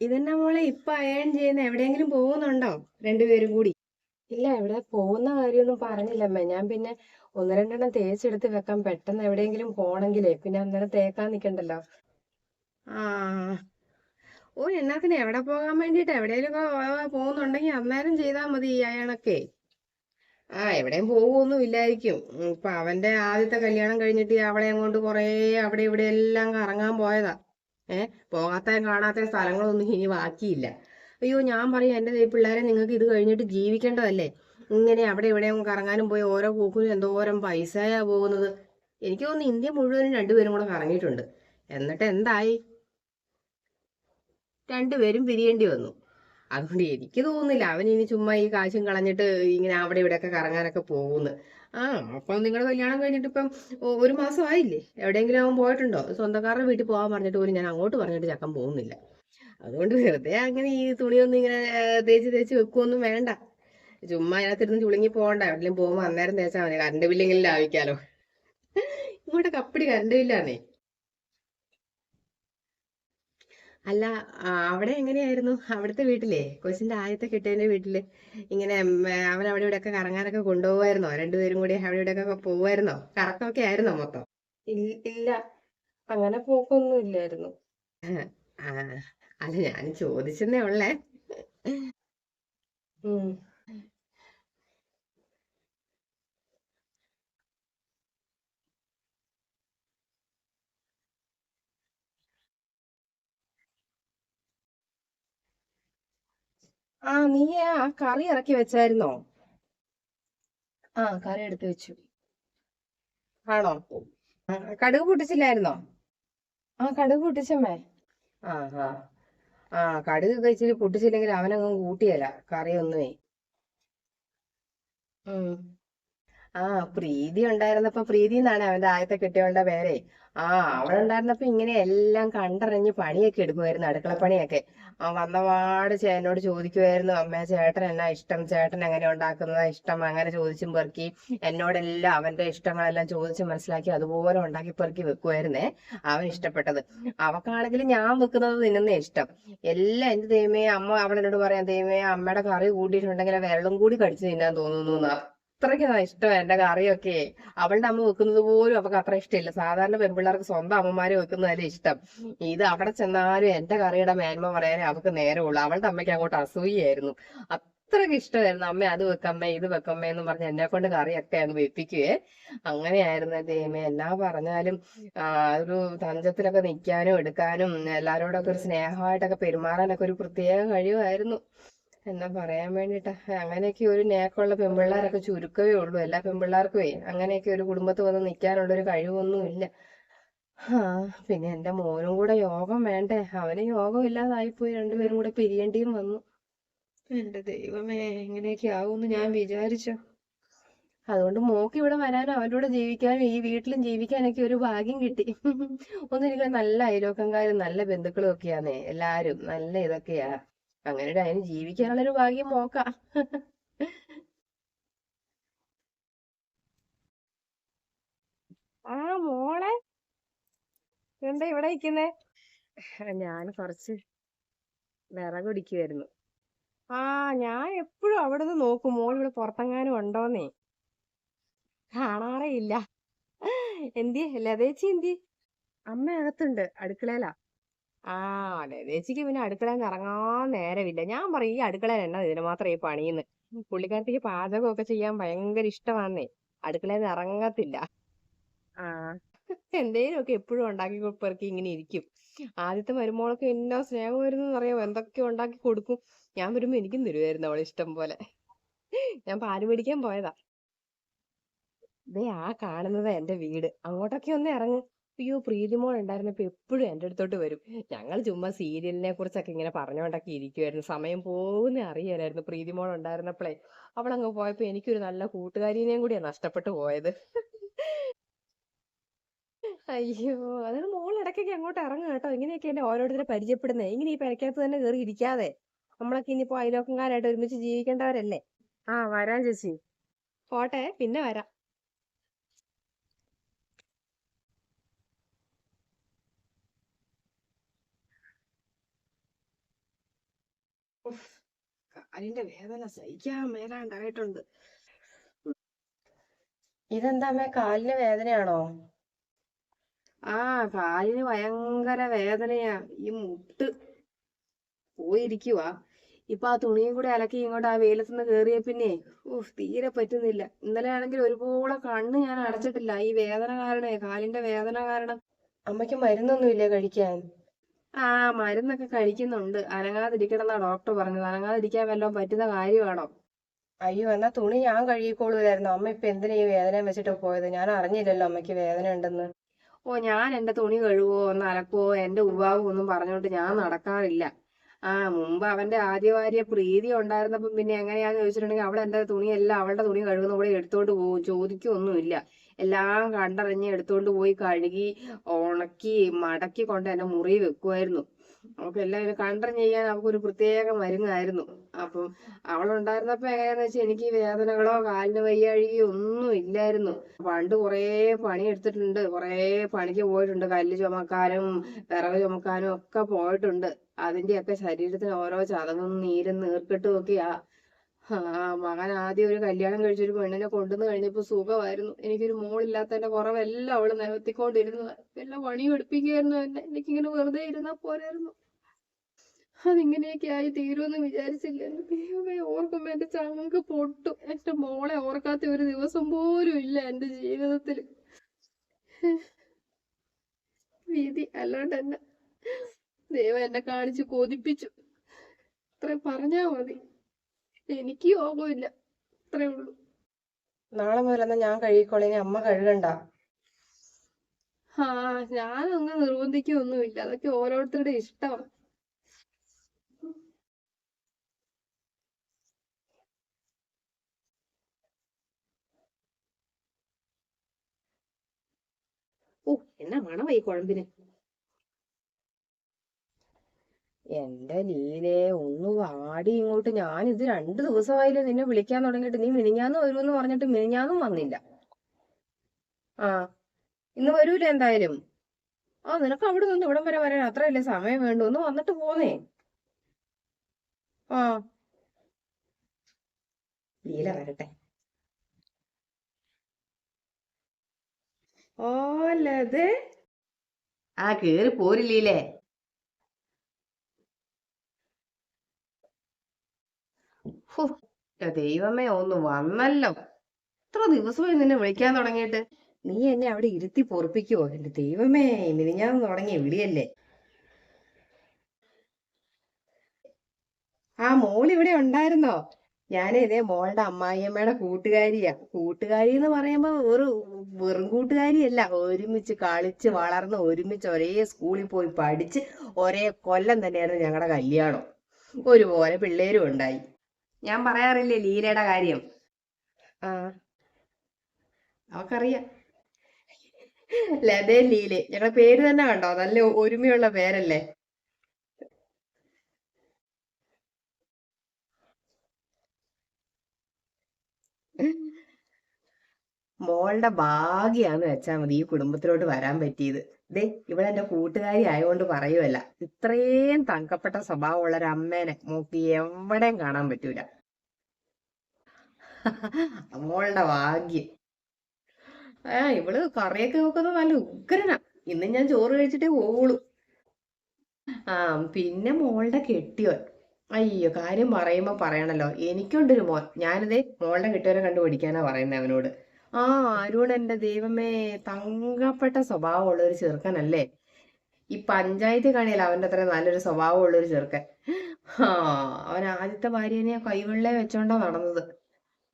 ഇതെന്നാ മോളെ? ഇപ്പൊ അയൺ ചെയ്യുന്ന എവിടെയെങ്കിലും പോകുന്നുണ്ടോ? രണ്ടുപേരും കൂടി. ഇല്ല എവിടെ പോകുന്ന കാര്യമൊന്നും പറഞ്ഞില്ലമ്മേ. ഞാൻ പിന്നെ ഒന്ന് രണ്ടെണ്ണം തേച്ചെടുത്ത് വെക്കാം. പെട്ടെന്ന് എവിടെയെങ്കിലും പോണെങ്കിലേ പിന്നെ അന്നേരം തേക്കാൻ നിക്കണ്ടല്ലോ. ആ. ഓ എന്നാത്തിന് എവിടെ പോകാൻ വേണ്ടിട്ട് എവിടെയെങ്കിലും പോകുന്നുണ്ടെങ്കിൽ അന്നേരം ചെയ്താ മതി ഈ അയണൊക്കെ ആ എവിടെയും പോകുമൊന്നും ഇല്ലായിരിക്കും ഇപ്പൊ അവന്റെ ആദ്യത്തെ കല്യാണം കഴിഞ്ഞിട്ട് അവളെ അങ്ങോട്ട് കുറേ അവിടെ ഇവിടെ എല്ലാം കറങ്ങാൻ പോയതാ. ഏ? പോകാത്ത കാണാത്ത സ്ഥലങ്ങളൊന്നും ഇനി ബാക്കിയില്ല. അയ്യോ ഞാൻ പറയും എന്റെ പിള്ളേരെ നിങ്ങൾക്ക് ഇത് കഴിഞ്ഞിട്ട് ജീവിക്കേണ്ടതല്ലേ? ഇങ്ങനെ അവിടെ ഇവിടെയും കറങ്ങാനും പോയി ഓരോ പൂക്കിനും എന്തോരം പൈസയാ പോകുന്നത്? എനിക്ക് തോന്നുന്നു ഇന്ത്യ മുഴുവനും രണ്ടുപേരും കൂടെ കറങ്ങിയിട്ടുണ്ട്. എന്നിട്ട് എന്തായി? രണ്ടുപേരും പിരിയേണ്ടി വന്നു. അതുകൊണ്ട് എനിക്ക് തോന്നുന്നില്ല അവൻ ഇനി ചുമ്മാ ഈ കാശും കളഞ്ഞിട്ട് ഇങ്ങനെ അവിടെ ഇവിടെയൊക്കെ കറങ്ങാനൊക്കെ പോകുന്നു. ആ അപ്പം നിങ്ങളുടെ കല്യാണം കഴിഞ്ഞിട്ട് ഇപ്പം ഒരു മാസം ആയില്ലേ? എവിടെയെങ്കിലും അവൻ പോയിട്ടുണ്ടോ? സ്വന്തക്കാരുടെ വീട്ടിൽ പോകാൻ പറഞ്ഞിട്ട് പോലും ഞാൻ അങ്ങോട്ട് പറഞ്ഞിട്ട് ചക്കൻ പോകുന്നില്ല. അതുകൊണ്ട് വെറുതെ അങ്ങനെ ഈ തുണിയൊന്നും ഇങ്ങനെ തേച്ച് തേച്ച് വെക്കുമൊന്നും വേണ്ട. ചുമ്മാ അതിനകത്തിരുന്ന് ചുളുങ്ങി പോകണ്ട. എവിടെയും പോകുമ്പോൾ അന്നേരം തേച്ചാൽ മതി. കറണ്ട് ബില്ലെങ്കിലും ലാഭിക്കാലോ. ഇങ്ങോട്ട് കപ്പടി കറണ്ട് ബില്ലാന്നേ. അല്ല അവിടെ എങ്ങനെയായിരുന്നു? അവിടുത്തെ വീട്ടിലെ? കൊച്ചിന്റെ ആദ്യത്തെ കെട്ടിയവന്റെ വീട്ടിൽ ഇങ്ങനെ അവൻ അവിടെ ഇവിടെയൊക്കെ കറങ്ങാനൊക്കെ കൊണ്ടുപോകായിരുന്നോ രണ്ടുപേരും കൂടി അവിടെ ഇവിടെ ഒക്കെ പോവായിരുന്നോ? കറക്കമൊക്കെ ആയിരുന്നോ മൊത്തം? ഇല്ല. അങ്ങനെ പോക്കൊന്നും ഇല്ലായിരുന്നു. അല്ല ഞാൻ ചോദിച്ചെന്നേ ഉള്ളേ. ആ നീ ആ കറി ഇറക്കി വെച്ചായിരുന്നോ? ആ കറി എടുത്ത് വെച്ചു. ആണോ? കടുക് പൊട്ടിച്ചില്ലായിരുന്നോ? ആ കടുക് പൊട്ടിച്ചമ്മേ. ആ ആ. ആ കടുക് കഴിച്ചിട്ട് പൊട്ടിച്ചില്ലെങ്കിൽ അവനങ്ങ് കൂട്ടിയല്ല കറിയൊന്നുമേ. ഉം. ആ പ്രീതി ഉണ്ടായിരുന്നപ്പോ പ്രീതി എന്നാണ് അവന്റെ ആദ്യത്തെ കെട്ടിയവളുടെ പേരെ. ആ അവിടെ ഉണ്ടായിരുന്നപ്പോ ഇങ്ങനെ എല്ലാം കണ്ടറിഞ്ഞ് പണിയൊക്കെ എടുക്കുമായിരുന്നു അടുക്കള പണിയൊക്കെ. ആ വന്നപാട് എന്നോട് ചോദിക്കുമായിരുന്നു അമ്മേ ചേട്ടൻ എന്നാ ഇഷ്ടം? ചേട്ടൻ എങ്ങനെ ഉണ്ടാക്കുന്നതാ? ഇഷ്ടം? അങ്ങനെ ചോദിച്ചും പെറുക്കി എന്നോടെല്ലാം അവന്റെ ഇഷ്ടങ്ങളെല്ലാം ചോദിച്ച് മനസ്സിലാക്കി അതുപോലെ ഉണ്ടാക്കി പെറുക്കി വെക്കുമായിരുന്നേ അവൻ ഇഷ്ടപ്പെട്ടത്. അവക്കാണെങ്കിൽ ഞാൻ വെക്കുന്നത് തിന്നുന്ന ഇഷ്ടം. എല്ലാം എന്റെ ദൈവമേ അമ്മ അവളെന്നോട് പറയാം ദൈവമേ അമ്മയുടെ കറി കൂട്ടിയിട്ടുണ്ടെങ്കിൽ വെള്ളം കൂടി കടിച്ചു തിന്നാൻ തോന്നുന്നു എന്ന്. അത്രയ്ക്ക് ഇഷ്ടം എന്റെ കറിയൊക്കെ. അവളുടെ അമ്മ വെക്കുന്നത് പോലും അവൾക്ക് അത്ര ഇഷ്ടമില്ല. സാധാരണ പെൺപിള്ളേർക്ക് സ്വന്തം അമ്മമാരെ വെക്കുന്നതല്ലേ ഇഷ്ടം. ഇത് അവിടെ ചെന്നാലും എന്റെ കറിയുടെ മേന്മ പറയാനേ അവൾക്ക് നേരമുള്ളൂ. അവളുടെ അമ്മയ്ക്ക് അങ്ങോട്ട് അസൂയായിരുന്നു അത്രയ്ക്ക് ഇഷ്ടമായിരുന്നു. അമ്മ അത് വെക്കമ്മേ ഇത് വെക്കമ്മേ എന്ന് പറഞ്ഞ് എന്നെ കൊണ്ട് കറിയൊക്കെ അങ്ങ് വെപ്പിക്കുവേ. അങ്ങനെയായിരുന്നു ദൈവമേ. എന്നാ പറഞ്ഞാലും ഒരു തഞ്ചത്തിലൊക്കെ നിൽക്കാനും എടുക്കാനും എല്ലാവരോടൊക്കെ ഒരു സ്നേഹമായിട്ടൊക്കെ പെരുമാറാനൊക്കെ ഒരു പ്രത്യേക കഴിവായിരുന്നു എന്നാ പറയാൻ വേണ്ടിട്ടാ. അങ്ങനെയൊക്കെ ഒരു നേക്കുള്ള പെൺപിള്ളേരൊക്കെ ചുരുക്കമേ ഉള്ളൂ. എല്ലാ പെൺപിള്ളേർക്കുമേ അങ്ങനെയൊക്കെ ഒരു കുടുംബത്ത് വന്ന് നിൽക്കാനുള്ള ഒരു കഴിവൊന്നും ഇല്ല. ആ പിന്നെ എന്റെ മോനും കൂടെ യോഗം വേണ്ടേ? അവന് യോഗം ഇല്ലാതായിപ്പോയി. രണ്ടുപേരും കൂടെ പിരിയേണ്ടിയും വന്നു. എന്റെ ദൈവമേ എങ്ങനെയൊക്കെ ആവുമെന്ന് ഞാൻ വിചാരിച്ചു. അതുകൊണ്ട് മോക്ക് ഇവിടെ വരാനും അവന്റെ കൂടെ ജീവിക്കാനും ഈ വീട്ടിലും ജീവിക്കാനൊക്കെ ഒരു ഭാഗ്യം കിട്ടി. ഒന്നെനിക്ക് നല്ല അയലോക്കംകാരും നല്ല ബന്ധുക്കളും ഒക്കെയാന്നേ. എല്ലാരും നല്ല ഇതൊക്കെയാ. അങ്ങനെ ഒരു ജീവിക്കാനുള്ള ജീവിക്കാനുള്ളൊരു ഭാഗ്യം നോക്ക. ആ മോളെ എന്താ ഇവിടെ ഇരിക്കുന്നേ? ഞാൻ കുറച്ച് വിറക് പിടിക്കുമായിരുന്നു ആ ഞാൻ എപ്പോഴും അവിടെ നിന്ന് നോക്കും. മോൾ ഇവിടെ പുറത്തെങ്ങാനും ഉണ്ടോന്നേ. കാണാറേ ഇല്ല. എന്തിയെ? ലതേച്ചി എന്തി അമ്മ അകത്തുണ്ട് അടുക്കളയിലാ ആ അതെ ചേച്ചിക്ക് പിന്നെ അടുക്കളയിൽ നിന്ന് ഇറങ്ങാൻ നേരമില്ല. ഞാൻ പറയും ഈ അടുക്കളയിൽ എന്നാ ഇതിന് മാത്രം ഈ പണിയെന്ന്? പുള്ളിക്കാരത്തേക്ക് പാചകമൊക്കെ ചെയ്യാൻ ഭയങ്കര ഇഷ്ടമാന്നേ അടുക്കളയിൽ നിന്ന് ഇറങ്ങത്തില്ല. ആ. എന്തേലുമൊക്കെ എപ്പോഴും ഉണ്ടാക്കി പെറുക്കി ഇങ്ങനെ ഇരിക്കും. ആദ്യത്തെ മരുമോളൊക്കെ എന്നാ സ്നേഹമായിരുന്നു അറിയാമോ? എന്തൊക്കെ ഉണ്ടാക്കി കൊടുക്കും? ഞാൻ വരുമ്പോ എനിക്കും തരുമായിരുന്നു അവളെ ഇഷ്ടം പോലെ. ഞാൻ പാൽ പിടിക്കാൻ പോയതാ. ദേ ആ കാണുന്നത് എന്റെ വീട്. അങ്ങോട്ടൊക്കെ ഒന്ന് ഇറങ്ങും. അയ്യോ പ്രീതിമോൾ ഉണ്ടായിരുന്നപ്പോ എപ്പോഴും എന്റെ അടുത്തോട്ട് വരും. ഞങ്ങൾ ചുമ്മാ സീരിയലിനെ കുറിച്ചൊക്കെ ഇങ്ങനെ പറഞ്ഞുകൊണ്ടൊക്കെ ഇരിക്കുമായിരുന്നു സമയം പോകുന്ന അറിയാനായിരുന്നു പ്രീതിമോൾ ഉണ്ടായിരുന്നപ്പോഴേ അവളങ്ങ് പോയപ്പോ എനിക്കൊരു നല്ല കൂട്ടുകാരിനെയും കൂടിയാ നഷ്ടപ്പെട്ടു പോയത്. അയ്യോ അതാണ് മോൾ ഇടയ്ക്കൊക്കെ അങ്ങോട്ട് ഇറങ്ങുക കേട്ടോ. ഇങ്ങനെയൊക്കെ എന്നെ ഓരോരുത്തരെ പരിചയപ്പെടുന്നേ. ഇങ്ങനെ ഈ പെരക്കകത്ത് തന്നെ കയറി ഇരിക്കാതെ. നമ്മളൊക്കെ ഇനിയിപ്പോ അയലോക്കംകാരായിട്ട് ഒരുമിച്ച് ജീവിക്കേണ്ടവരല്ലേ? ആ വരാം ചേച്ചി. പോട്ടെ പിന്നെ വരാം. കാലിന്റെ വേദന സഹിക്കാൻ മേലാണ്ടായിട്ടുണ്ട് ഇതെന്താ അമ്മേ? കാലിന് വേദനയാണോ? ആ കാലിന് ഭയങ്കര വേദനയാ. ഈ മുട്ട് പോയിരിക്കുവാ. ഇപ്പൊ ആ തുണിയും കൂടെ അലക്കി ഇങ്ങോട്ട് ആ വെയിലത്തുനിന്ന് കേറിയ പിന്നെ ഉഫ് തീരെ പറ്റുന്നില്ല. ഇന്നലെ ആണെങ്കിൽ ഒരുപോലെ കണ്ണ് ഞാൻ അടച്ചിട്ടില്ല. ഈ വേദന കാരണേ കാലിന്റെ വേദന കാരണം. അമ്മയ്ക്ക് മരുന്നൊന്നുമില്ലേ കഴിക്കാൻ? ആ മരുന്നൊക്കെ കഴിക്കുന്നുണ്ട്. അനങ്ങാതിരിക്കണം എന്നാ ഡോക്ടർ പറഞ്ഞത്. അനങ്ങാതിരിക്കാൻ വല്ലതും പറ്റുന്ന കാര്യമാണോ? അയ്യോ എന്നാ തുണി ഞാൻ കഴുകിക്കോളൂലായിരുന്നു അമ്മ ഇപ്പൊ എന്തിനാ ഈ വേദന വെച്ചിട്ട് പോയത്? ഞാൻ അറിഞ്ഞില്ലല്ലോ അമ്മയ്ക്ക് വേദന ഉണ്ടെന്ന്. ഓ ഞാൻ എന്റെ തുണി കഴുകുവോ ഒന്ന് അലക്കുവോ എന്റെ ഉപാവും ഒന്നും പറഞ്ഞോണ്ട് ഞാൻ നടക്കാറില്ല. ആ മുമ്പ് അവന്റെ ആദ്യ ഭാര്യ പ്രീതി ഉണ്ടായിരുന്നപ്പം പിന്നെ എങ്ങനെയാന്ന് ചോദിച്ചിട്ടുണ്ടെങ്കിൽ അവൾ എന്റെ തുണിയെല്ലാം അവളുടെ തുണി കഴുകുന്ന കൂടെ എടുത്തോണ്ട് പോകും ചോദിക്കൊന്നുമില്ല. എല്ലാം കണ്ടറിഞ്ഞ് എടുത്തുകൊണ്ട് പോയി കഴുകി ഉണക്കി മടക്കി കൊണ്ട് എന്നെ മുറി വെക്കുമായിരുന്നു അവൾക്ക് എല്ലാം കണ്ടറിഞ്ഞ് ചെയ്യാൻ അവൾക്കൊരു പ്രത്യേക മരുന്നായിരുന്നു. അപ്പം അവളുണ്ടായിരുന്നപ്പോ എങ്ങനെയാന്ന് വെച്ചാൽ എനിക്ക് വേദനകളോ കാലിന് വയ്യാഴികയോ ഒന്നും ഇല്ലായിരുന്നു. പണ്ട് കുറേ പണി എടുത്തിട്ടുണ്ട് കുറേ പണിക്ക് പോയിട്ടുണ്ട്. കല്ല് ചുമക്കാനും വിറക് ചുമക്കാനും ഒക്കെ പോയിട്ടുണ്ട്. അതിന്റെയൊക്കെ ശരീരത്തിന് ഓരോ ചതവും നീരും നീർക്കെട്ടും ഒക്കെയാ. മകൻ ആദ്യം ഒരു കല്യാണം കഴിച്ചൊരു പെണ്ണിനെ കൊണ്ടുവന്ന് കഴിഞ്ഞപ്പോ സുഖമായിരുന്നു. എനിക്കൊരു മോളില്ലാത്തതിന്റെ കുറവെല്ലാം അവൾ നിവർത്തിക്കൊണ്ടിരുന്നു എല്ലാം പണിയും എടുപ്പിക്കുമായിരുന്നു എന്നെ. എനിക്കിങ്ങനെ വെറുതെ ഇരുന്നാ പോരായിരുന്നു. അതിങ്ങനെയൊക്കെ ആയി തീരുമെന്ന് വിചാരിച്ചില്ല. ദൈവമേ ഓർക്കുമ്പോ എന്റെ ചങ്ങക്ക് പൊട്ടും. എന്റെ മോളെ ഓർക്കാത്ത ഒരു ദിവസം പോലും ഇല്ല എന്റെ ജീവിതത്തിൽ വിധി അല്ലാണ്ട് എന്നെ ദൈവം എന്നെ കാണിച്ച് കൊതിപ്പിച്ചു. ഇത്രയും പറഞ്ഞാ മതി. എനിക്ക് യോഗമില്ല അത്രേ ഉള്ളൂ. നാളെ മുതൽ ഞാൻ കഴുകിക്കോളെ ഇനി അമ്മ കഴുകണ്ട. ആ ഞാനൊന്നും നിർബന്ധിക്കൊന്നുമില്ല. അതൊക്കെ ഓരോരുത്തരുടെ ഇഷ്ടമാണ് ഓ എന്നാ മണമായി കുഴമ്പിന്. എന്റെ ലീലേ ഒന്ന് വാടി ഇങ്ങോട്ട്. ഞാൻ ഇത് രണ്ടു ദിവസമായില്ലേ നിന്നെ വിളിക്കാൻ തുടങ്ങിയിട്ട്. നീ മിനിഞ്ഞാന്ന് വരുമെന്ന് പറഞ്ഞിട്ട് മിനിഞ്ഞാന്നും വന്നില്ല. ആ ഇന്ന് വരൂല എന്തായാലും? ആ നിനക്ക് അവിടെ നിന്ന് ഇവിടം വരെ വരാൻ അത്രയല്ലേ സമയം വേണ്ടു? ഒന്ന് വന്നിട്ട് പോന്നേ. ആ. ലീല വരട്ടെ. ഓലത് ആ കേറി പോരില്ലീലേ ഹോ, ദൈവമേ ഒന്ന് വന്നല്ലോ. എത്ര ദിവസമായി നിന്നെ വിളിക്കാൻ തുടങ്ങിയിട്ട്? നീ എന്നെ അവിടെ ഇരുത്തി പൊറപ്പിക്കുവോ? എന്റെ ദൈവമേ മിനിഞ്ഞാന്ന് തുടങ്ങിയ വിളിയല്ലേ? ആ മോൾ ഇവിടെ ഉണ്ടായിരുന്നോ? ഞാനേ ഇതേ മോളുടെ അമ്മായിയമ്മയുടെ കൂട്ടുകാരിയാ. കൂട്ടുകാരി എന്ന് പറയുമ്പോ ഒരു വെറും കൂട്ടുകാരിയല്ല. ഒരുമിച്ച് കളിച്ച് വളർന്ന് ഒരുമിച്ച് ഒരേ സ്കൂളിൽ പോയി പഠിച്ച് ഒരേ കൊല്ലം തന്നെയായിരുന്നു ഞങ്ങളുടെ കല്യാണം. ഒരുപോലെ പിള്ളേരും ഉണ്ടായി. ഞാൻ പറയാറില്ലേ ലീലയുടെ കാര്യം. അവക്കറിയാം ലതേ ലീലെ. ഞങ്ങളുടെ പേര് തന്നെ കണ്ടോ? നല്ല ഒരുമയുള്ള പേരല്ലേ? മോളുടെ ഭാഗ്യാന്ന് വെച്ചാ മതി ഈ കുടുംബത്തിലോട്ട് വരാൻ പറ്റിയത്. ദേ ഇവിടെ എന്റെ കൂട്ടുകാരി ആയതുകൊണ്ട് പറയുമല്ല ഇത്രയും തങ്കപ്പെട്ട സ്വഭാവമുള്ള ഒരു അമ്മേനെ നോക്കി എവിടെയും കാണാൻ പറ്റൂല. മോളുടെ ഭാഗ്യം. ആ ഇവൾ കറിയൊക്കെ നോക്കുന്നത് നല്ല ഉഗ്രനാ. ഇന്ന് ഞാൻ ചോറ് കഴിച്ചിട്ടേ പോവുള്ളൂ. ആ പിന്നെ മോളുടെ കെട്ടിയോൻ. അയ്യോ കാര്യം പറയുമ്പോ പറയണല്ലോ. എനിക്കുണ്ടൊരു മോൻ. ഞാനിതേ മോളുടെ കെട്ടിയോനെ കണ്ടു പഠിക്കാനാ പറയുന്നത് അവനോട്. ആ അരുൺ എന്റെ ദൈവമേ തങ്കപ്പെട്ട സ്വഭാവമുള്ള ഒരു ചെറുക്കനല്ലേ? ഈ പഞ്ചായത്ത് കാണിയല്ല അവന്റെ അത്ര നല്ലൊരു സ്വഭാവമുള്ള ഒരു ചെറുക്കൻ. ആ അവൻ ആദ്യത്തെ ഭാര്യനെ കൈവെള്ളെ വെച്ചോണ്ടാ നടന്നത്.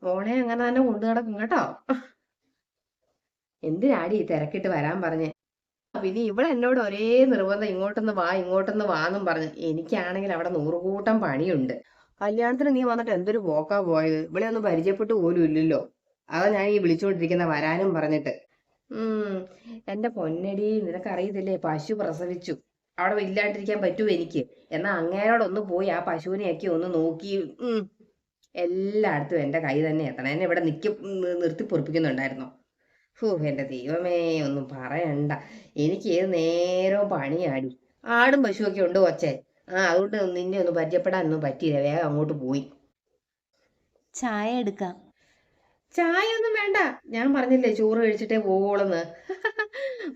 മോളെ അങ്ങനെ തന്നെ കൊണ്ടു നടക്കും കേട്ടോ. എന്തിനാടി തിരക്കിട്ട് വരാൻ പറഞ്ഞ്? പിന്നെ ഇവിടെ എന്നോട് ഒരേ നിർബന്ധം ഇങ്ങോട്ടൊന്ന് വാ ഇങ്ങോട്ടൊന്ന് വാന്നും പറഞ്ഞു. എനിക്കാണെങ്കിൽ അവിടെ നൂറുകൂട്ടം പണിയുണ്ട്. കല്യാണത്തിന് നീ വന്നിട്ട് എന്തൊരു പോക്കാ പോയത്? ഇവിടെ ഒന്ന് പരിചയപ്പെട്ടു പോലും ഇല്ലല്ലോ. അതാ ഞാൻ ഈ വിളിച്ചുകൊണ്ടിരിക്കുന്ന വരാനും പറഞ്ഞിട്ട്. ഉം. എന്റെ പൊന്നടി നിനക്കറിയത്തില്ലേ പശു പ്രസവിച്ചു. അവിടെ ഇല്ലാണ്ടിരിക്കാൻ പറ്റുമോ എനിക്ക്. എന്നാ അങ്ങേരോടൊന്ന് പോയി ആ പശുവിനെയൊക്കെ ഒന്ന് നോക്കി. ഉം. എല്ലായിടത്തും എന്റെ കൈ തന്നെ എത്തണം. എന്നെ ഇവിടെ നിൽക്കി നിർത്തി പൊറിപ്പിക്കുന്നുണ്ടായിരുന്നു. ഹോ എന്റെ ദൈവമേ ഒന്നും പറയണ്ട. എനിക്ക് ഏത് നേരവും പണിയാടി. ആടും പശുവൊക്കെ ഉണ്ട് കൊച്ചേ. ആ അതുകൊണ്ട് നിന്നെ ഒന്ന് പരിചയപ്പെടാനൊന്നും പറ്റിയില്ല. വേഗം അങ്ങോട്ട് പോയി. ചായ എടുക്കാം. ചായ ഒന്നും വേണ്ട. ഞാൻ പറഞ്ഞില്ലേ ചോറ് കഴിച്ചിട്ടേ പോകോളെന്ന്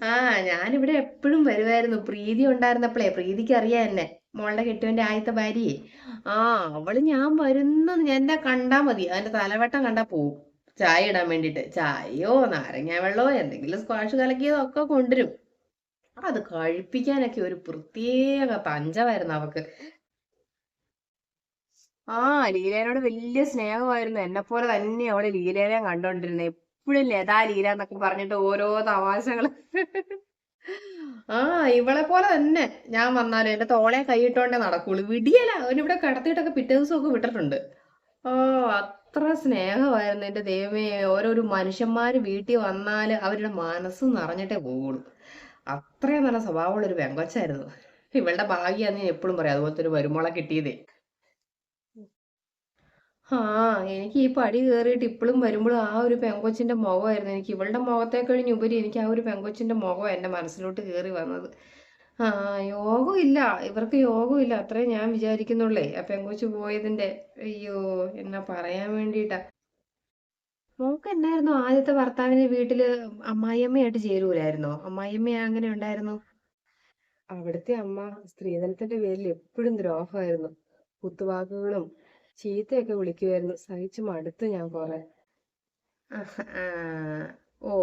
ആ ഞാനിവിടെ എപ്പോഴും വരുമായിരുന്നു പ്രീതി ഉണ്ടായിരുന്നപ്പോഴേ പ്രീതിക്ക് അറിയാ എന്നെ. മോളുടെ കെട്ടുവന്റെ ആദ്യത്തെ ഭാര്യയെ. ആ അവൾ ഞാൻ വരുന്ന എന്നെ കണ്ടാ മതി. അതിന്റെ തലവട്ടം കണ്ടാ പോവും. ചായ ഇടാൻ വേണ്ടിട്ട് ചായയോ നാരങ്ങ വെള്ളമോ എന്തെങ്കിലും സ്ക്വാഷ് കലക്കിയതോ ഒക്കെ കൊണ്ടുവരും. അത് കഴിപ്പിക്കാനൊക്കെ ഒരു പ്രത്യേക തഞ്ചമായിരുന്നു അവക്ക് ആ ലീലേനോട് വലിയ സ്നേഹമായിരുന്നു. എന്നെ പോലെ തന്നെ അവൾ ലീലേനെ കണ്ടോണ്ടിരുന്നത് എപ്പോഴും ലതാ ലീല എന്നൊക്കെ പറഞ്ഞിട്ട് ഓരോ തമാശകൾ ആ ഇവളെ പോലെ തന്നെ. ഞാൻ വന്നാലും എന്റെ തോളെ കൈയിട്ടോണ്ടേ നടക്കുള്ളൂ. വിടിയല അവനിവിടെ കിടത്തിയിട്ടൊക്കെ പിറ്റേ ദിവസമൊക്കെ വിട്ടിട്ടുണ്ട്. ഓ അത്ര സ്നേഹമായിരുന്നു എന്റെ ദൈവമേ. ഓരോരു മനുഷ്യന്മാര് വീട്ടിൽ വന്നാൽ അവരുടെ മനസ്സ് നിറഞ്ഞിട്ടേ പോകുള്ളൂ അത്രയും നല്ല സ്വഭാവമുള്ള ഒരു പെങ്കൊച്ചായിരുന്നു. ഇവളുടെ ഭാഗ്യാന്ന് ഞാൻ എപ്പോഴും പറയാം. അതുപോലത്തെ ഒരു വരുമോളെ കിട്ടിയതേ. ആ എനിക്ക് ഈ പടി കയറിയിട്ട് ഇപ്പോഴും വരുമ്പോഴും ആ ഒരു പെങ്കൊച്ചിന്റെ മുഖമായിരുന്നു. എനിക്ക് ഇവളുടെ മുഖത്തെ കഴിഞ്ഞ് ഉപരി എനിക്ക് ആ ഒരു പെങ്കൊച്ചിന്റെ മുഖം എന്റെ മനസ്സിലോട്ട് കയറി വന്നത്. ആ യോഗമില്ല. ഇവർക്ക് യോഗമില്ല. അത്രേ ഞാൻ വിചാരിക്കുന്നുള്ളേ. ആ പെങ്കൊച്ച് പോയതിന്റെ അയ്യോ എന്നാ പറയാൻ വേണ്ടിയിട്ടാ. മോക്ക് എന്നായിരുന്നു ആദ്യത്തെ ഭർത്താവിന്റെ വീട്ടിൽ അമ്മായിയമ്മയായിട്ട് ചേരൂലായിരുന്നോ? അമ്മായിയമ്മ അങ്ങനെ ഉണ്ടായിരുന്നു? അവിടുത്തെ അമ്മ സ്ത്രീധനത്തിന്റെ പേരിൽ എപ്പോഴും ദ്രോഹമായിരുന്നു. കുത്തുവാക്കുകളും ചീത്തയൊക്കെ വിളിക്കുമായിരുന്നു സഹിച്ചു മടുത്തു ഞാൻ കുറെ. ഓ.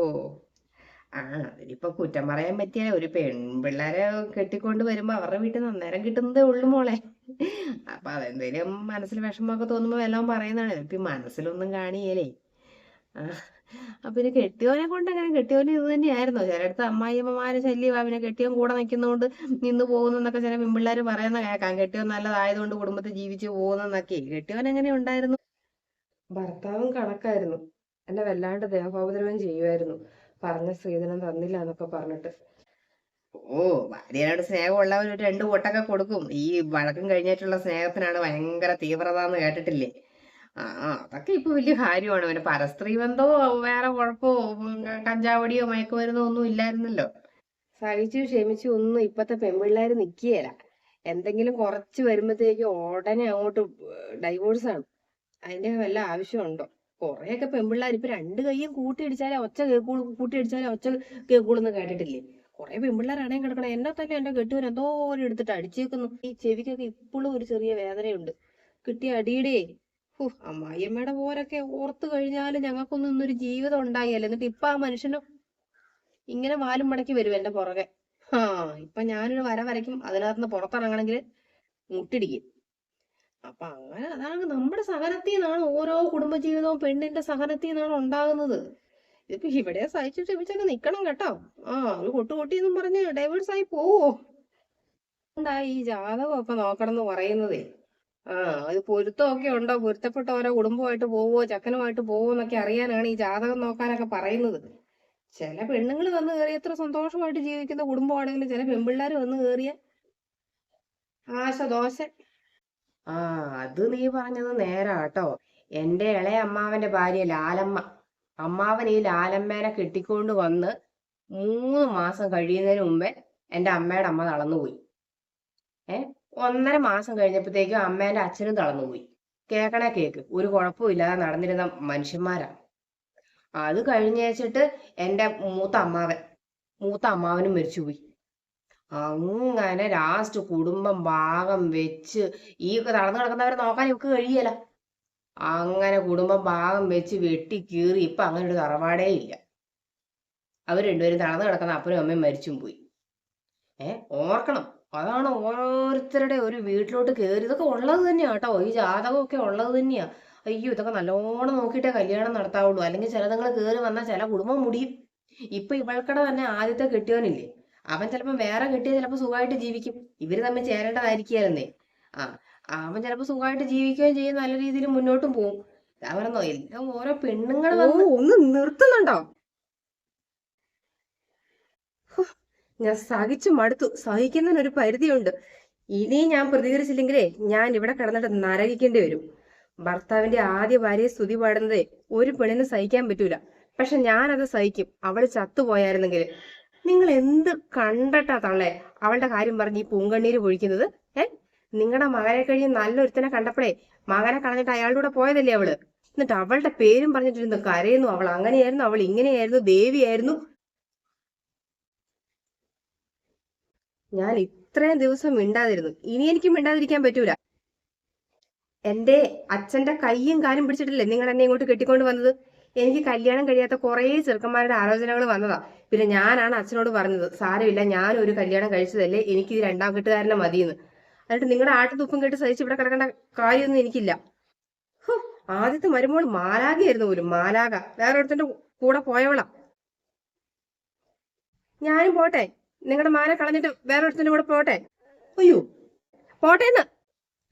ആ അതിനിപ്പോ കുറ്റം പറയാൻ പറ്റിയ ഒരു പെൺപിള്ളേരെ കെട്ടിക്കൊണ്ട് വരുമ്പോ അവരുടെ വീട്ടിൽ നിന്ന് അന്നേരം കിട്ടുന്നതേ ഉള്ളു മോളെ. അപ്പൊ അതെന്തേലും മനസ്സിൽ വിഷമമൊക്കെ തോന്നുമ്പോ എല്ലാം പറയുന്നതാണ് ഇപ്പൊ മനസ്സിലൊന്നും കാണിയേലേ. ആ അപ്പൊ പിന്നെ കെട്ടിയവനെ കൊണ്ട് അങ്ങനെ കെട്ടിയവന് ഇത് തന്നെയായിരുന്നു. ചിലടത്ത് അമ്മായിയമ്മമാരെ ശല്യം അവനെ കെട്ടിയവൻ കൂടെ നിൽക്കുന്നതുകൊണ്ട് നിന്ന് പോകുന്നെന്നൊക്കെ ചില പെൺപിള്ളേര് പറയുന്ന കേൾക്കാം. കെട്ടിയവൻ നല്ലതായതുകൊണ്ട് കുടുംബത്തിൽ ജീവിച്ചു പോകുന്നെന്നൊക്കെ കെട്ടിയവൻ എങ്ങനെ ഉണ്ടായിരുന്നു? ഭർത്താവും കണക്കായിരുന്നു. എന്നെ വല്ലാണ്ട് ദേഹോപദ്രവം ചെയ്യുമായിരുന്നു പറഞ്ഞ സ്ത്രീധനം തന്നില്ല എന്നൊക്കെ പറഞ്ഞിട്ട്. ഓ ഭാര്യയോട് സ്നേഹമുള്ളവർ ഒരു രണ്ട് കൊടുക്കും. ഈ വഴക്കം കഴിഞ്ഞിട്ടുള്ള സ്നേഹത്തിനാണ് ഭയങ്കര തീവ്രത എന്ന് കേട്ടിട്ടില്ലേ? ആ അതൊക്കെ ഇപ്പൊ വലിയ കാര്യമാണ്. പിന്നെ പരസ്ത്രീ ബന്ധമോ വേറെ കുഴപ്പമോ കഞ്ചാവടിയോ മയക്കുമരുന്നോ ഒന്നും ഇല്ലായിരുന്നല്ലോ. സഹിച്ചു ക്ഷമിച്ചു ഒന്നും ഇപ്പത്തെ പെൺപിള്ളേര് നിക്കുകയില്ല എന്തെങ്കിലും കുറച്ച് വരുമ്പത്തേക്ക് ഉടനെ അങ്ങോട്ട് ഡൈവോഴ്സ് ആണ്. അതിന്റെ വല്ല ആവശ്യമുണ്ടോ? കുറെയൊക്കെ പെൺപിള്ളേർ ഇപ്പൊ രണ്ട് കൈയും കൂട്ടിയിടിച്ചാലേ ഒച്ച കേൾക്കുള്ളൂ കൂട്ടിയിടിച്ചാലേ ഒച്ച കേൾക്കുള്ളൂ എന്ന് കേട്ടിട്ടില്ലേ? കുറെ പെൺപിള്ളേരാണേ കിടക്കണം. എന്നെ തന്നെ എന്റെ കെട്ടുവൻ എന്തോരം എടുത്തിട്ട് അടിച്ചേക്കുന്നു. ഈ ചെവിക്കൊക്കെ ഇപ്പോഴും ഒരു ചെറിയ വേദനയുണ്ട്. കിട്ടിയ അടിയുടെ ഹോ അമ്മായിയമ്മയുടെ പോരൊക്കെ ഓർത്തു കഴിഞ്ഞാൽ ഞങ്ങൾക്കൊന്നും ഇന്നൊരു ജീവിതം ഉണ്ടായില്ല. എന്നിട്ട് ഇപ്പൊ ആ മനുഷ്യന് ഇങ്ങനെ വാലും മടക്കി വരും എന്റെ പുറകെ. ആ ഇപ്പൊ ഞാനൊരു വര വരയ്ക്കും അതിനകത്തുനിന്ന് പുറത്തിറങ്ങണമെങ്കിൽ മുട്ടിടിക്കും. അപ്പൊ അങ്ങനെ അതാണ് നമ്മുടെ സഹനത്തിൽ നിന്നാണ് ഓരോ കുടുംബജീവിതവും പെണ്ണിന്റെ സഹനത്തിൽ നിന്നാണ് ഉണ്ടാകുന്നത്. ഇതിപ്പോ ഇവിടെ സഹിച്ചു ക്ഷമിച്ചൊക്കെ നിക്കണം കേട്ടോ. ആ ഒരു കൊട്ടുകൊട്ടി എന്നും പറഞ്ഞ് ഡൈവേഴ്സ് ആയി പോവോ? എന്താ ഈ ജാതകം ഒക്കെ നോക്കണം എന്ന് പറയുന്നതേ? ആ അത് പൊരുത്തമൊക്കെ ഉണ്ടോ? പൊരുത്തപ്പെട്ട ഓരോ കുടുംബമായിട്ട് പോവോ? ചക്കനുമായിട്ട് പോവോ എന്നൊക്കെ അറിയാനാണ് ഈ ജാതകം നോക്കാനൊക്കെ പറയുന്നത്. ചില പെണ്ണുങ്ങൾ വന്ന് കയറി എത്ര സന്തോഷമായിട്ട് ജീവിക്കുന്ന കുടുംബമാണെങ്കിലും ചില പെൺപിള്ളേർ വന്ന് കയറിയ ആശ ദോശ ആ അത് നീ പറഞ്ഞത് നേരാ കേട്ടോ. എന്റെ ഇളയ അമ്മാവന്റെ ഭാര്യ ലാലമ്മ. അമ്മാവൻ ഈ ലാലമ്മേനെ കെട്ടിക്കൊണ്ട് വന്ന് മൂന്ന് മാസം കഴിയുന്നതിന് മുമ്പേ എന്റെ അമ്മയുടെ അമ്മ തളർന്നുപോയി. ഏ? ഒന്നര മാസം കഴിഞ്ഞപ്പോഴത്തേക്കും അമ്മേന്റെ അച്ഛനും തളർന്നുപോയി. കേക്കണേ കേക്ക്. ഒരു കുഴപ്പമില്ലാതെ നടന്നിരുന്ന മനുഷ്യന്മാരാ. അത് കഴിഞ്ഞേച്ചിട്ട് എന്റെ മൂത്ത അമ്മാവൻ മൂത്ത അമ്മാവനും മരിച്ചുപോയി. അങ്ങനെ ലാസ്റ്റ് കുടുംബം ഭാഗം വെച്ച് ഈ നടന്നു കിടക്കുന്നവരെ നോക്കാൻ ഇവക്ക് കഴിയല അങ്ങനെ കുടുംബം ഭാഗം വെച്ച് വെട്ടി കീറി ഇപ്പൊ അങ്ങനെ ഒരു തറവാടേ ഇല്ല. അവർ രണ്ടുപേരും തളർന്നു കിടക്കുന്ന അപ്പനും അമ്മയും മരിച്ചും പോയി. ഏ? ഓർക്കണം. അതാണ് ഓരോരുത്തരുടെ ഒരു വീട്ടിലോട്ട് കയറി ഇതൊക്കെ ഉള്ളത് തന്നെയാ കേട്ടോ. ഈ ജാതകമൊക്കെ ഉള്ളത് തന്നെയാ. അയ്യോ ഇതൊക്കെ നല്ലോണം നോക്കിയിട്ടേ കല്യാണം നടത്താവുള്ളൂ. അല്ലെങ്കിൽ ചിലതങ്ങൾ കയറി വന്നാൽ ചില കുടുംബം മുടിയും. ഇപ്പൊ ഇവൾക്കടെ തന്നെ ആദ്യത്തെ കെട്ടിയോനില്ലേ? അവൻ ചിലപ്പോൾ വേറെ കെട്ടിയ ചിലപ്പോൾ സുഖമായിട്ട് ജീവിക്കും. ഇവർ തമ്മിൽ ചേരേണ്ടതായിരിക്കുന്നേ ആ അവൻ ചിലപ്പോൾ സുഖമായിട്ട് ജീവിക്കുകയും ചെയ്യും. നല്ല രീതിയിൽ മുന്നോട്ടും പോകും അവരെന്നോ എല്ലാം ഓരോ പെണ്ണുങ്ങൾ ഒന്ന് നിർത്തുന്നുണ്ടോ ഹോ, ഞാൻ സഹിച്ചു മടുത്തു. സഹിക്കുന്നതിന് ഒരു പരിധിയുണ്ട്. ഇനി ഞാൻ പ്രതികരിച്ചില്ലെങ്കിലേ ഞാൻ ഇവിടെ കിടന്നിട്ട് നരകിക്കേണ്ടി വരും. ഭർത്താവിന്റെ ആദ്യ ഭാര്യയെ സ്തുതി പാടുന്നത് ഒരു പെണ്ണിന് സഹിക്കാൻ പറ്റൂല. പക്ഷെ ഞാനത് സഹിക്കും. അവൾ ചത്തുപോയായിരുന്നെങ്കിൽ നിങ്ങൾ എന്ത് കണ്ടട്ടാ തള്ളേ? അവളുടെ കാര്യം പറഞ്ഞ് ഈ പൂങ്കണ്ണീര് പൊഴിക്കുന്നത്? ഏ? നിങ്ങളുടെ മകനെ കഴിഞ്ഞ് നല്ലൊരുത്തനെ കണ്ടപ്പോഴേ മകനെ കളഞ്ഞിട്ട് അയാളുടെ കൂടെ പോയതല്ലേ അവൾ? എന്നിട്ട് അവളുടെ പേരും പറഞ്ഞിട്ടിരുന്നു കരയുന്നു. അവൾ അങ്ങനെയായിരുന്നു അവൾ ഇങ്ങനെയായിരുന്നു ദേവിയായിരുന്നു. ഞാൻ ഇത്രയും ദിവസം മിണ്ടാതിരുന്നു. ഇനി എനിക്ക് മിണ്ടാതിരിക്കാൻ പറ്റൂല. എന്റെ അച്ഛന്റെ കൈയും കാലും പിടിച്ചിട്ടില്ലേ നിങ്ങൾ എന്നെ ഇങ്ങോട്ട് കെട്ടിക്കൊണ്ട് വന്നത്? എനിക്ക് കല്യാണം കഴിയാത്ത കുറേ ചെറുക്കന്മാരുടെ ആലോചനകൾ വന്നതാ. പിന്നെ ഞാനാണ് അച്ഛനോട് പറഞ്ഞത് സാരമില്ല ഞാൻ ഒരു കല്യാണം കഴിച്ചതല്ലേ എനിക്ക് ഇത് രണ്ടാം കെട്ടുകാരനെ മതിയെന്ന്. എന്നിട്ട് നിങ്ങളുടെ ആട്ടുതുപ്പും കേട്ട് സഹിച്ച് ഇവിടെ കിടക്കേണ്ട കാര്യമൊന്നും എനിക്കില്ല. ആദ്യത്തെ മരുമോൾ മാലാകയായിരുന്നു പോലും മാലാക വേറെ ഒരുത്തന്റെ കൂടെ പോയവളാ ഞാനും പോട്ടെ. നിങ്ങളുടെ മാനെ കളഞ്ഞിട്ട് വേറെ ഒരുത്തന്റെ കൂടെ പോട്ടെ അയ്യോ. പോട്ടേന്ന്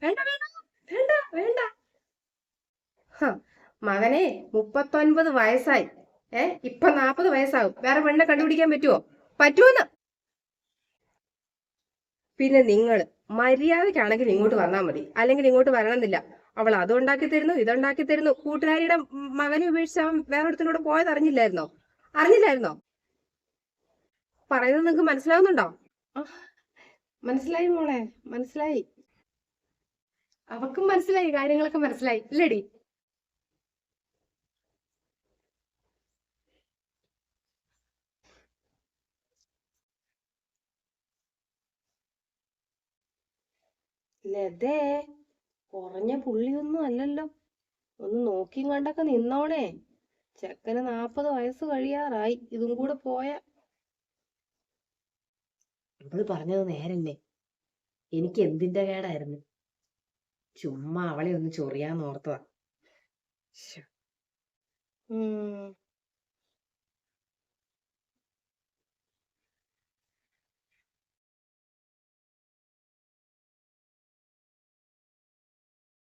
വേണ്ട വേണ്ട വേണ്ട വേണ്ട. മകനെ മുപ്പത്തൊൻപത് വയസ്സായി. ഏ ഇപ്പൊ നാപ്പത് വയസ്സാകും. വേറെ പെണ്ണെ കണ്ടുപിടിക്കാൻ പറ്റുമോ പറ്റുമെന്ന് പിന്നെ നിങ്ങൾ മര്യാദക്കാണെങ്കിൽ ഇങ്ങോട്ട് വന്നാൽ മതി. അല്ലെങ്കിൽ ഇങ്ങോട്ട് വരണമെന്നില്ല. അവൾ അതുണ്ടാക്കി തരുന്നു ഇതുണ്ടാക്കി തരുന്നു. കൂട്ടുകാരിയുടെ മകനെ ഉപേക്ഷിച്ച് അവൻ വേറെ ഒരുത്തിനോട് പോയത് അറിഞ്ഞില്ലായിരുന്നോ? അറിഞ്ഞില്ലായിരുന്നോ? പറയുന്നത് നിങ്ങക്ക് മനസ്സിലാവുന്നുണ്ടോ? മനസ്സിലായി മോളെ മനസ്സിലായി. അവക്കും മനസ്സിലായി കാര്യങ്ങളൊക്കെ മനസ്സിലായി. ഇല്ലടി. ലതേ കുറഞ്ഞ പുള്ളിയൊന്നും അല്ലല്ലോ. ഒന്ന് നോക്കിയും കണ്ടൊക്കെ നിന്നോണേ ചെക്കന് നാപ്പത് വയസ്സ് കഴിയാറായി. ഇതും കൂടെ പോയ അവൾ പറഞ്ഞത് നേരല്ലേ? എനിക്ക് എന്തിന്റെ കേടായിരുന്നു? ചുമ്മാ അവളെ ഒന്ന് ചൊറിയാന്ന് ഓർത്തതാ. ഉം.